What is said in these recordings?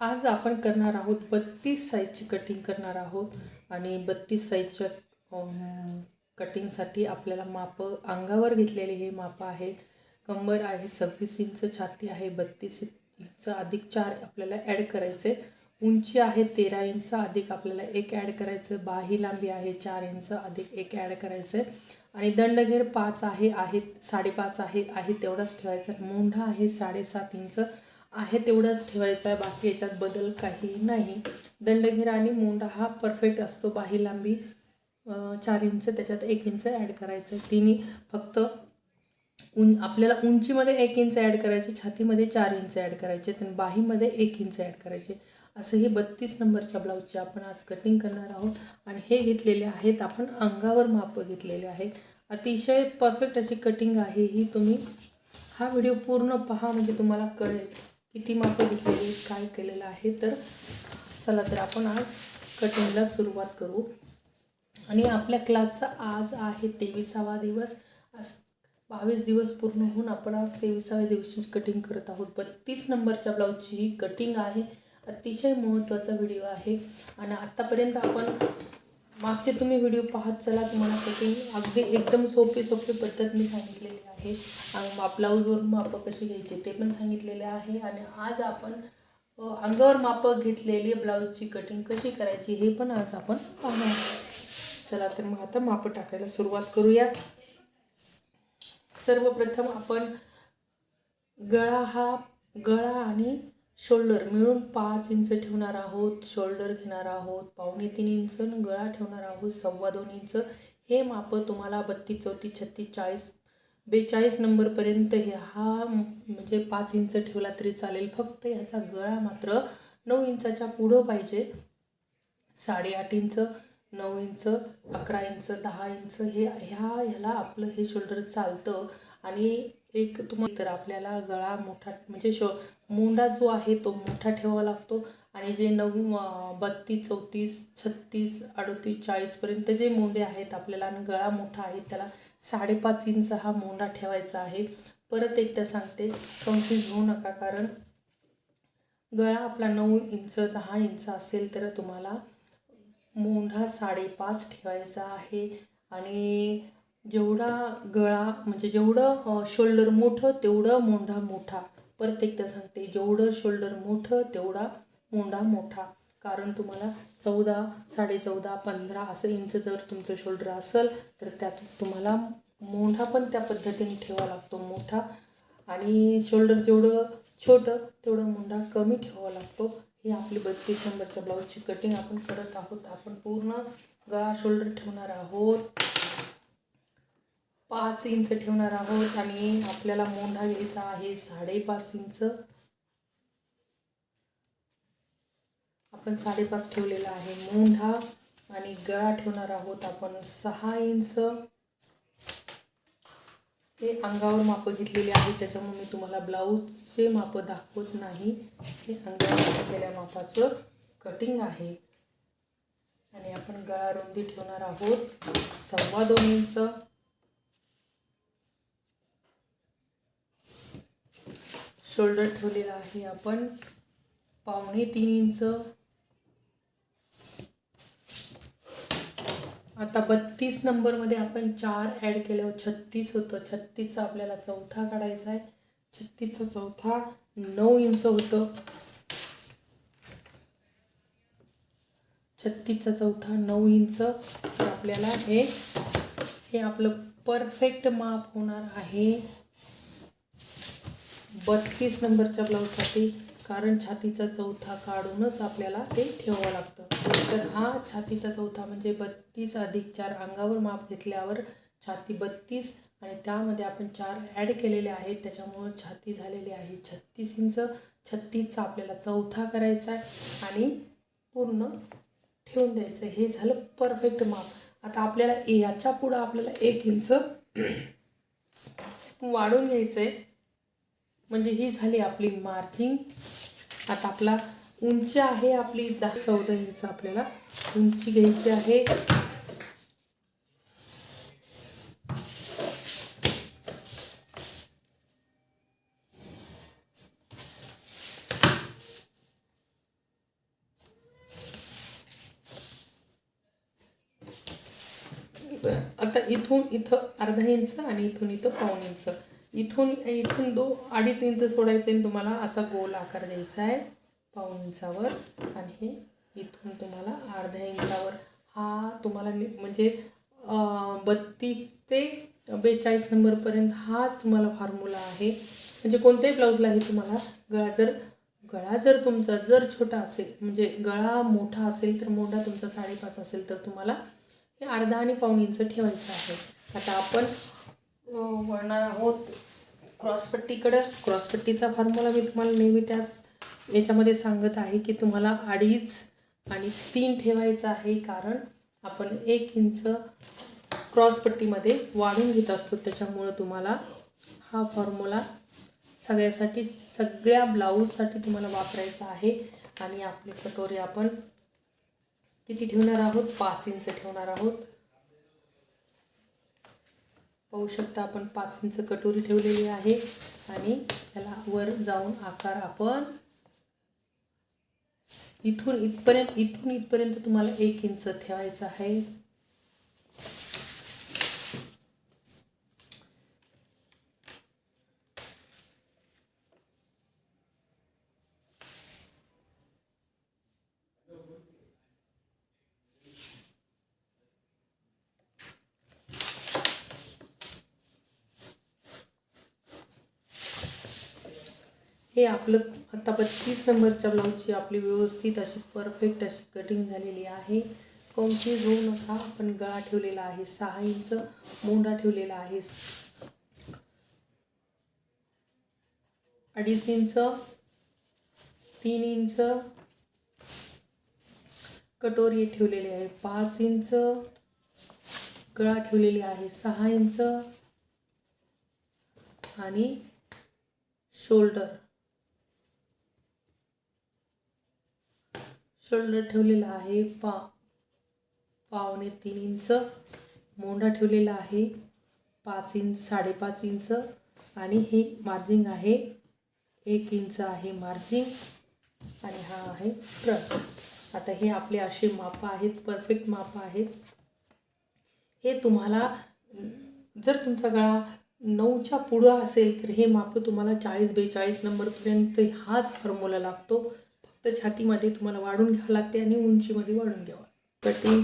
आज आपण करणार आहोत बत्तीस साईजची कटिंग करणार आहोत. आणि बत्तीस साईजच्या कटिंगसाठी आपल्याला मापं अंगावर घेतलेले हे मापं आहेत. कंबर आहे सव्वीस इंच छाती आहे बत्तीस इंच अधिक चार आपल्याला ॲड करायचे. उंची आहे तेरा इंच अधिक आपल्याला एक ॲड करायचं. बाही लांबी आहे चार इंच अधिक एक ॲड करायचं. आणि दंडघेर पाच आहे आहेत साडेपाच आहे आहे तेवढाच ठेवायचा. मोंढा आहे साडेसात इंच आहे तेवढाच ठेवायचा आहे बाकी याच्यात बदल काही नाही. दंडघेरा आणि मोंडा हा परफेक्ट असतो. बाही लांबी चार इंच त्याच्यात एक इंच ॲड करायचं आहे. तिन्ही फक्त उं आपल्याला उंचीमध्ये एक इंच ॲड करायचे छातीमध्ये चार इंच ॲड करायचे आणि बाहीमध्ये एक इंच ॲड करायचे. असं हे बत्तीस नंबरच्या ब्लाऊजचे आपण आज कटिंग करणार आहोत. आणि हे घेतलेले आहेत आपण अंगावर माप घेतलेले आहेत. अतिशय परफेक्ट अशी कटिंग आहे ही. तुम्ही हा व्हिडिओ पूर्ण पहा म्हणजे तुम्हाला कळेल. किती मापं घेतलेली काय केलेलं आहे तर चला तर आपण आज कटिंगला सुरुवात करू. आणि आपल्या क्लासचा आज आहे तेविसावा दिवस. आज बावीस दिवस पूर्ण होऊन आपण आज तेविसाव्या दिवशी कटिंग करत आहोत. बत्तीस नंबरच्या ब्लाऊजची ही कटिंग आहे. अतिशय महत्त्वाचा व्हिडिओ आहे. आणि आत्तापर्यंत आपण मागचे तुम्ही व्हिडिओ पाहत चला तुम्हाला कटिंग अगदी एकदम सोपी सोपी पद्धत मी सांगितलेली आहे. माप ब्लाऊजवर मापं कशी घ्यायची ते पण सांगितलेले आहे. आणि आज आपण अंगावर मापं घेतलेली ब्लाऊजची कटिंग कशी करायची हे पण आज आपण पाहणार चला तर मग आता मापं टाकायला सुरुवात करूया. सर्वप्रथम आपण गळा हा गळा आणि शोल्डर मिळून पाच इंच ठेवणार आहोत शोल्डर घेणार आहोत पावणे तीन इंच आणि गळा ठेवणार आहोत सव्वा दोन इंच. हे माप तुम्हाला बत्तीस चौतीस छत्तीस चाळीस बेचाळीस नंबरपर्यंत हे हा म्हणजे पाच इंच ठेवला तरी चालेल. फक्त ह्याचा गळा मात्र नऊ इंचाच्या पुढं पाहिजे. साडेआठ इंच नऊ इंच अकरा इंच दहा इंच हे ह्या ह्याला आपलं हे शोल्डर चालतं. आणि एक तुम्हाला तर आपल्याला गळा मोठा म्हणजे शो मुंडा जो आहे तो मोठा ठेवावा लागतो. आणि जे नऊ बत्तीस चौतीस छत्तीस अडतीस चाळीसपर्यंत जे मुंडे आहेत आपल्याला आणि गळा मोठा आहे त्याला साडेपाच इंच हा मोंडा ठेवायचा आहे. परत एकदा सांगते कन्फ्यूज होऊ नका कारण गळा आपला नऊ इंच दहा इंच असेल तर तुम्हाला मोंढा साडेपाच ठेवायचा आहे. आणि जेवढा गळा म्हणजे जेवढं शोल्डर मोठं तेवढं मोंढा मोठा. परत एकदा सांगते जेवढं शोल्डर मोठं तेवढा मोंढा मोठा. कारण तुम्हाला चौदा साडेचौदा पंधरा असं इंच जर तुमचं शोल्डर असेल तर त्यात तुम्हाला मोंढा पण त्या पद्धतीने ठेवावा लागतो मोठा. आणि शोल्डर जेवढं छोटं तेवढं मोंढा कमी ठेवावा लागतो. हे आपली बत्तीस नंबरच्या ब्लाऊजची कटिंग आपण करत आहोत. आपण पूर्ण गळा शोल्डर ठेवणार आहोत. पाच इंच ठेवणार आहोत आणि आपल्याला मोंढा घ्यायचा आहे साडेपाच इंच. आपण साडेपाच ठेवलेला आहे मोंढा आणि गळा ठेवणार आहोत आपण सहा इंच. हे अंगावर मापं घेतलेली आहे त्याच्यामुळे मी तुम्हाला ब्लाऊजचे मापं दाखवत नाही. हे अंगावर घेतलेल्या मापाचं कटिंग आहे. आणि आपण गळा रुंदी ठेवणार आहोत सव्वा दोन इंच. शोल्डर ठेवलेला आहे आपण. पावणे तीन इंच. आता बत्तीस नंबरमध्ये आपण चार ॲड केल्यावर छत्तीस होतं. छत्तीसचा आपल्याला चौथा काढायचा आहे. छत्तीसचा चौथा नऊ इंच होतं. छत्तीसचा चौथा नऊ इंच. आपल्याला हे हे आपलं परफेक्ट माप होणार आहे. बत्तीस नंबरच्या ब्लाऊजसाठी कारण छातीचा चौथा काढूनच आपल्याला ते ठेवावं लागतं. तर हा छातीचा चौथा म्हणजे बत्तीस अधिक चार अंगावर माप घेतल्यावर छाती बत्तीस आणि त्यामध्ये आपण चार ॲड केलेले आहेत. त्याच्यामुळं छाती झालेली आहे छत्तीस इंच. छत्तीसचा आपल्याला चौथा करायचा आहे आणि पूर्ण ठेवून द्यायचं हे झालं परफेक्ट माप. आता आपल्याला याच्या पुढं आपल्याला एक इंच वाढून घ्यायचं आहे. म्हणजे ही झाली आपली मार्जिंग आता आपला उंची आहे आपली दहा चौदा इंच आपल्याला. उंची घ्यायची आहे. आता इथून इथं अर्धा इंच आणि इथून इथं पाऊन इंच. इथून इथून दो अडीच इंच सोडायचं आहे तुम्हाला असा गोल आकार द्यायचा आहे. पाऊण इंचावर. आणि हे इथून तुम्हाला अर्ध्या इंचावर. हा तुम्हाला नि- म्हणजे बत्तीस ते बेचाळीस नंबरपर्यंत हाच तुम्हाला फॉर्म्युला आहे. म्हणजे कोणत्याही ब्लाऊजला हे तुम्हाला गळा जर गळा जर तुमचा जर छोटा असेल म्हणजे गळा मोठा असेल तर मोठा तुमचा साडेपाच असेल तर तुम्हाला हे अर्धा आणि पाऊण इंच ठेवायचं आहे. आता आपण वळणार आहोत. क्रॉसपट्टीकडं क्रॉसपट्टीचा फॉर्म्युला मी तुम्हाला नेहमी त्याच याच्यामध्ये सांगत आहे की तुम्हाला अडीच आणि तीन ठेवायचं आहे कारण आपण एक इंच क्रॉसपट्टीमध्ये वाढून घेत असतो. त्याच्यामुळं तुम्हाला हा फॉर्म्युला सगळ्यासाठी सगळ्या ब्लाऊजसाठी तुम्हाला वापरायचा आहे. आणि आपले कटोरे आपण किती ठेवणार आहोत? पाच इंच ठेवणार आहोत. पाहू शकता आपण पाच इंच कटोरी ठेवलेली आहे. आणि त्याला वर जाऊन आकार आपण इथून इथपर्यंत इथून इथपर्यंत तुम्हाला एक इंच ठेवायचं आहे हे आपलं आता बत्तीस नंबरच्या ब्लाऊजची आपली व्यवस्थित अशी परफेक्ट अशी कटिंग झालेली आहे. कन्फ्यूज होऊ नका. आपण गळा ठेवलेला आहे. सहा इंच मोंडा ठेवलेला आहे. अडीच इंच तीन इंच कटोरी ठेवलेली आहे. पाच इंच गळा ठेवलेली आहे. सहा इंच आणि शोल्डर शोल्डर ठेवलेला आहे. पा पावणे तीन इंच. मोंढा ठेवलेला आहे. पाच इंच साडेपाच इंच. आणि हे मार्जिंग आहे. एक इंच आहे मार्जिंग. आणि हा आहे ट्रक आता हे आपले असे माप आहेत. परफेक्ट माप आहेत. हे तुम्हाला जर तुमचा गळा नऊच्या पुढं असेल तर हे माप तुम्हाला चाळीस बेचाळीस नंबरपर्यंत हाच फॉर्म्युला लागतो. फक्त छातीमध्ये तुम्हाला वाढून घ्यावं लागते आणि उंचीमध्ये वाढून घ्यावं कटिंग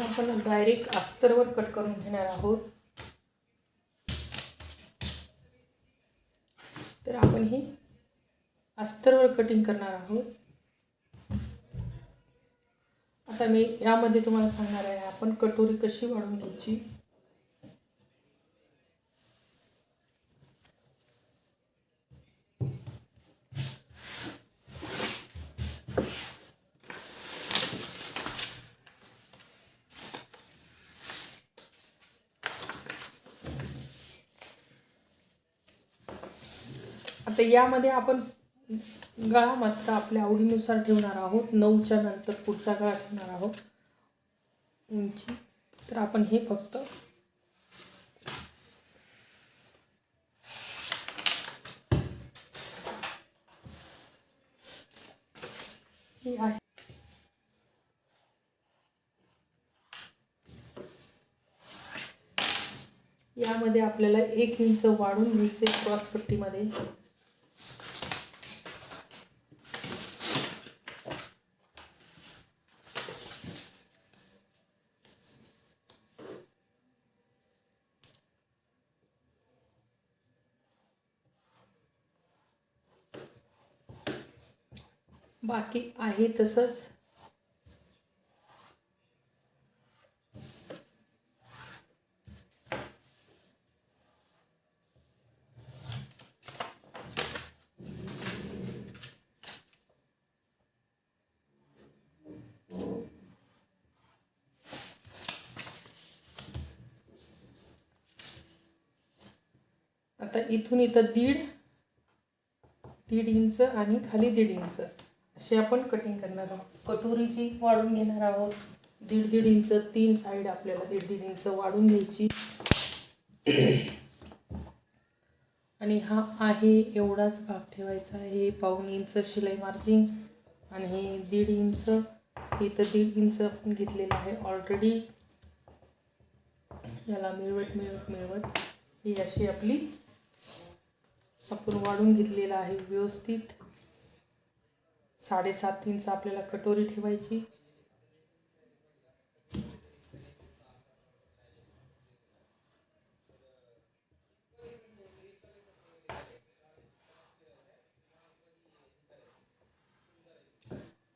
आपण डायरेक्ट अस्तरवर कट करून घेणार आहोत. तर आपण ही अस्तरवर कटिंग करणार आहोत. आता मी यामध्ये तुम्हाला सांगणार आहे आपण कटोरी कशी वाढवून घ्यायची? तर यामध्ये आपण गळा मात्र आपल्या आवडीनुसार ठेवणार आहोत. नऊच्या नंतर पुढचा गळा ठेवणार आहोत. उंची. तर आपण हे फक्त हे आहे. यामध्ये आपल्याला एक इंच वाढून घ्यायचे क्रॉसपट्टीमध्ये बाकी आहे तसंच. आता इथून इथं दीड दीड इंच आणि खाली दीड इंच. असे आपण कटिंग करणार आहोत. कटोरीची वाढून घेणार आहोत दीड दीड इंच तीन साईड आपल्याला दीड दीड इंच वाढून घ्यायची. आणि हा आहे एवढाच भाग ठेवायचा आहे. पाऊण इंच शिलाई मार्जिन आणि हे दीड इंच इथं दीड इंच आपण घेतलेलं आहे ऑलरेडी याला मिळवत मिळवत मिळवत ही अशी आपली आपण वाढून घेतलेलं आहे व्यवस्थित. साडेसात इंच आपल्याला कटोरी ठेवायची.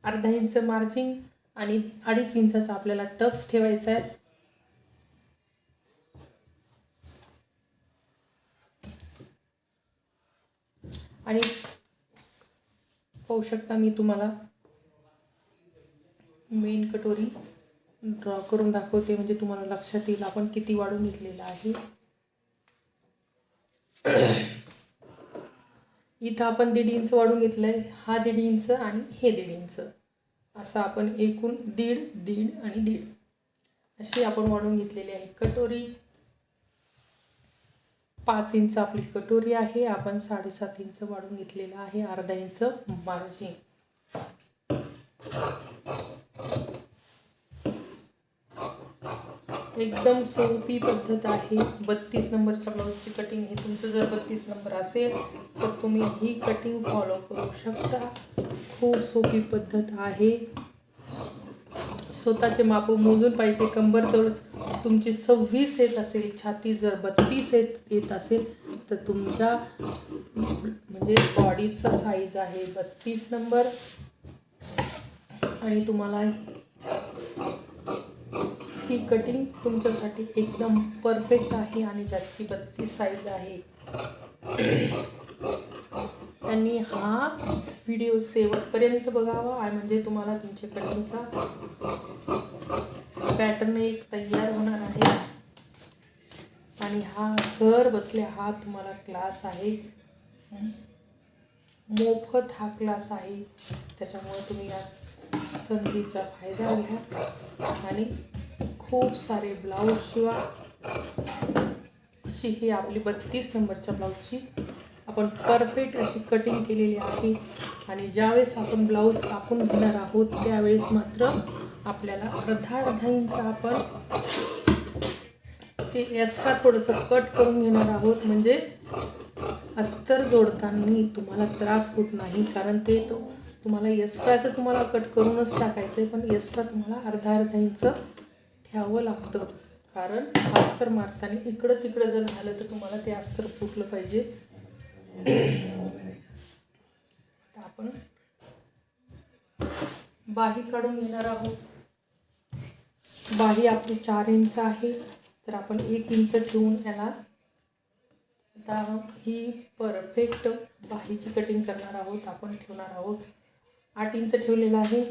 अर्धा इंच मार्जिन आणि अडीच इंचाचा आपल्याला टक्स ठेवायचा आहे. आणि पाहू शकता मी तुम्हाला. मेन कटोरी ड्रॉ करून दाखवते म्हणजे तुम्हाला लक्षात येईल आपण किती वाढून घेतलेलं आहे. इथं आपण दीड इंच वाढून घेतलं आहे हा दीड इंच आणि हे दीड इंच. असं आपण एकूण दीड दीड आणि दीड. अशी आपण वाढून घेतलेली आहे कटोरी. पाच इंच आपली कटोरी आहे. आपण साडेसात इंच वाढून घेतलेलं आहे. अर्धा इंच मार्जिन एकदम सोपी पद्धत आहे. बत्तीस नंबरच्या ब्लाऊजची कटिंग हे तुमचं जर बत्तीस नंबर असेल तर तुम्ही ही कटिंग फॉलो करू शकता. खूप सोपी पद्धत आहे. स्वतःचे माप मोजून पाहिजे. कंबर जर तुमची सव्वीस येत असेल छाती जर बत्तीस येत येत असेल तर तुमच्या म्हणजे बॉडीचा साईज आहे बत्तीस नंबर आणि तुम्हाला ही कटिंग तुमच्यासाठी एकदम परफेक्ट आहे आणि ज्याची बत्तीस साईज आहे. त्यांनी हा व्हिडिओ शेवटपर्यंत बघावा. म्हणजे तुम्हाला तुमच्या कटिंगचा पॅटर्न एक तयार होणार आहे. आणि हा घर बसल्या हा तुम्हाला क्लास आहे. मोफत हा क्लास आहे. त्याच्यामुळे तुम्ही या संधीचा फायदा घ्या. आणि खूप सारे ब्लाऊज शिवा. अशी ही आपली बत्तीस नंबरच्या ब्लाऊजची. आपण परफेक्ट अशी कटिंग केलेली आहे. आणि ज्यावेळेस आपण ब्लाऊज कापून घेणार आहोत त्यावेळेस मात्र आपल्याला अर्धा अर्धा इंच आपण ते एक्स्ट्रा थोडंसं कट करून घेणार आहोत. म्हणजे अस्तर जोडताना तुम्हाला त्रास होत नाही कारण ते तो तुम्हाला एक्स्ट्राचं तुम्हाला कट करूनच टाकायचं आहे पण एक्स्ट्रा तुम्हाला अर्धा अर्धा इंच ठेवावं लागतं. कारण अस्तर मारताना इकडं तिकडं जर झालं तर तुम्हाला ते अस्तर फुटलं पाहिजे. आता आपण बाही काढून घेणार आहोत. बाही आपली चार इंच आहे तर आपण एक इंच ठेवून याला आता ही परफेक्ट बाहीची कटिंग करणार आहोत आपण ठेवणार आहोत. आठ इंच ठेवलेलं आहे.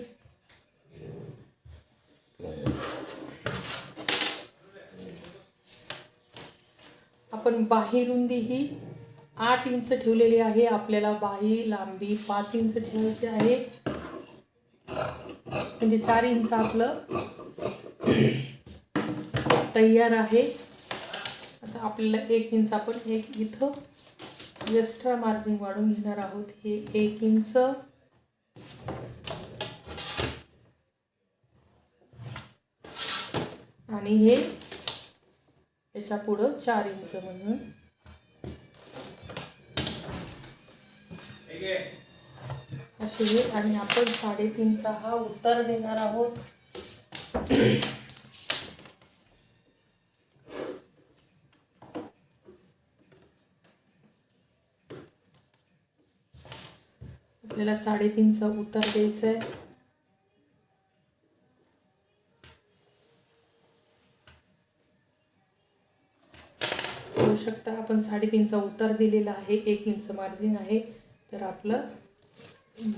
आपण बाही रुंदी ही आठ इंच ठेवलेली आहे. आपल्याला बाही लांबी पाच इंच ठेवायची आहे. म्हणजे चार इंच आपलं तयार आहे. आता आपल्याला एक इंच आपण एक इथं एक्स्ट्रा मार्जिन वाढून घेणार आहोत. हे एक इंच. आणि हे याच्या पुढं चार इंच म्हणून. असे हे आणि आपण साडेतीनचा हा उत्तर देणार आहोत. आपल्याला साडेतीनचा उतार द्यायचा आहे शकता आपण साडेतीनचा उतार दिलेला आहे एक इंच मार्जिन आहे. तर आपलं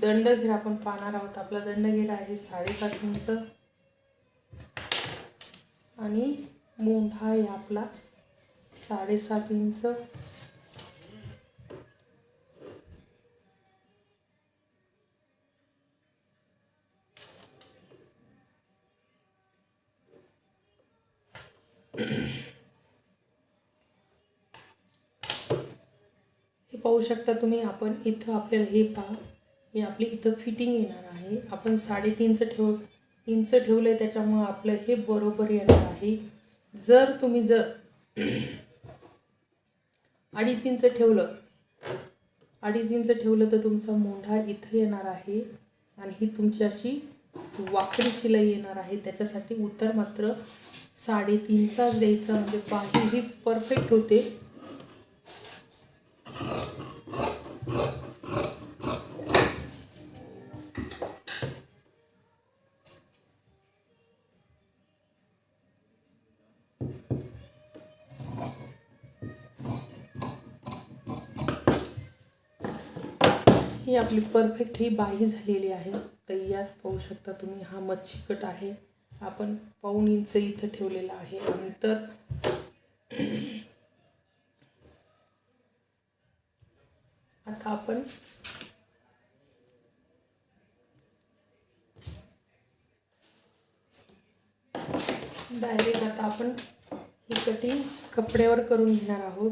दंड घेर आपण पाहणार आहोत. आपला दंड गेला आहे साडेपाच इंच आणि मोंढा आहे आपला. साडेसात इंच. हे पाहू शकता तुम्ही आपण इथं आपल्याला हे पहा. हे आपली इथं फिटिंग येणार आहे. आपण साडेतीनचं ठेव इंच ठेवलं आहे त्याच्यामुळं आपलं हे बरोबर येणार आहे जर तुम्ही जर अडीच इंच ठेवलं अडीच इंच ठेवलं तर तुमचा मोंढा इथं येणार आहे आणि ही तुमची अशी वाकडी शिलाई येणार आहे. त्याच्यासाठी उत्तर मात्र साडेतीनचाच द्यायचा म्हणजे बाही ही परफेक्ट होते. ही आपली परफेक्ट ही बाही झालेली आहे. तयार पाहू शकता तुम्ही हा मच्छी कट आहे. आपण पाऊण इंच इथं ठेवलेला आहे. नंतर आता आपण डायरेक्ट आता आपण ही कटिंग कपड्यावर करून घेणार आहोत.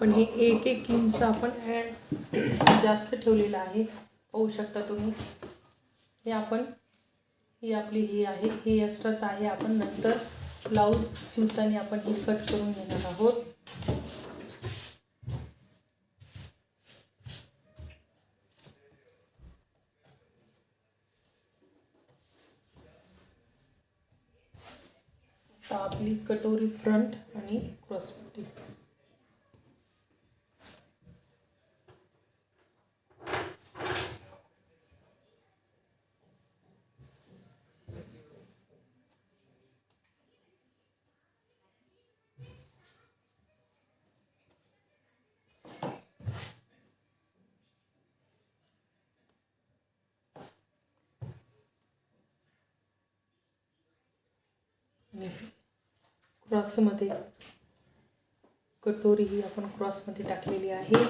आपण हे एक एक इंच आपण ॲड जास्त ठेवलेलं आहे. पाहू शकता तुम्ही. हे आपण ही आपली ही आहे. हे एक्स्ट्राच आहे. आपण नंतर ब्लाऊज शिवताना आपण हे कट करून घेणार आहोत. आपली कटोरी फ्रंट आणि क्रॉसपट्टी क्रॉसमध्ये कटोरी ही आपण क्रॉसमध्ये टाकलेली आहे.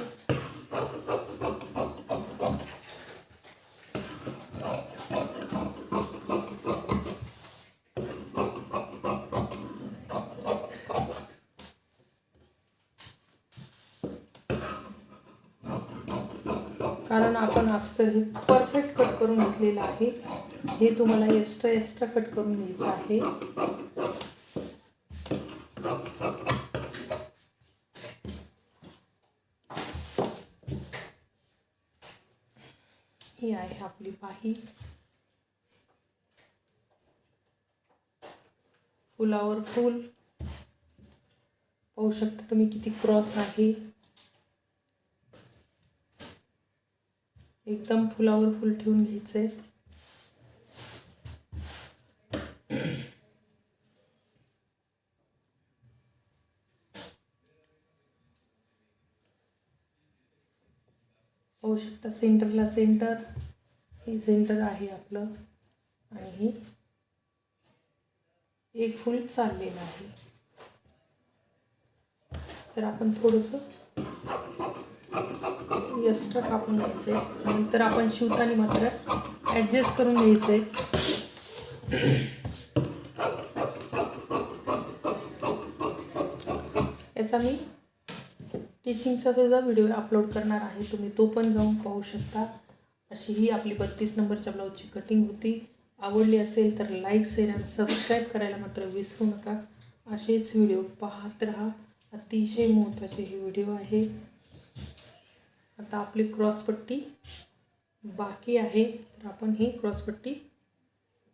कारण आपण अस्तर हे परफेक्ट कट करून घेतलेलं आहे. हे तुम्हाला एक्स्ट्रा एक्स्ट्रा कट करून घ्यायचं आहे ही आहे आपली फुलावर फूल. पाहू शकता तुम्ही किती क्रॉस आहे. एकदम फुलावर फुल ठेवून घ्यायचंय पाहू शकता सेंटरला सेंटर. हे सेंटर आहे आपलं. आणि हे एक फुल चाललेलं आहे. तर आपण थोडंसं एक्स्ट्रा कापून घ्यायचं आहे नंतर आपण शिवताना मात्र ॲडजस्ट करून घ्यायचं आहे याचा मी टीचिंगचा सुद्धा व्हिडिओ अपलोड करणार आहे. तुम्ही तो पण जाऊन पाहू शकता. अशी ही आपली बत्तीस नंबरच्या ब्लाऊजची कटिंग होती. आवडली असेल तर लाईक शेअर आणि सबस्क्राईब करायला मात्र विसरू नका. असेच व्हिडिओ पाहत राहा. अतिशय महत्त्वाचे हे व्हिडिओ आहे. आता आपली क्रॉसपट्टी बाकी आहे. तर आपण ही क्रॉसपट्टी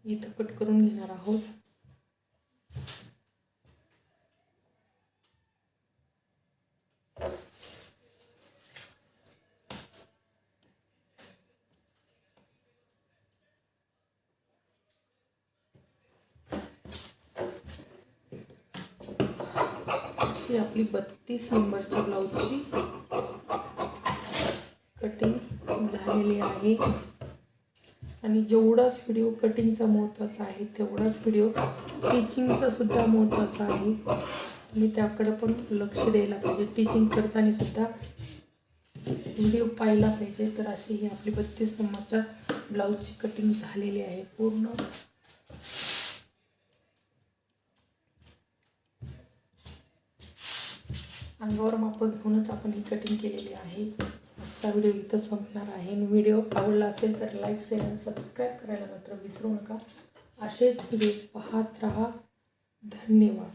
इथं कट करून घेणार आहोत. अशी आपली बत्तीस नंबरच्या ब्लाऊजची कटिंग झालेली आहे. आणि जेवढाच व्हिडिओ कटिंगचा महत्त्वाचा आहे तेवढाच व्हिडिओ टीचिंगचा सुद्धा महत्त्वाचा आहे. तुम्ही त्याकडं पण लक्ष द्यायला पाहिजे. टीचिंग करताना सुद्धा व्हिडिओ पाहिला पाहिजे. तर अशी ही आपली बत्तीस नंबरच्या ब्लाऊजची कटिंग झालेली आहे. पूर्ण अंगावर माप घेऊनच आपण ही कटिंग केलेली आहे. आजचा व्हिडिओ इथं संपणार आहे. आणि व्हिडिओ आवडला असेल तर लाईक शेअर आणि सबस्क्राईब करायला मात्र विसरू नका. असेच व्हिडिओ पाहत राहा. धन्यवाद.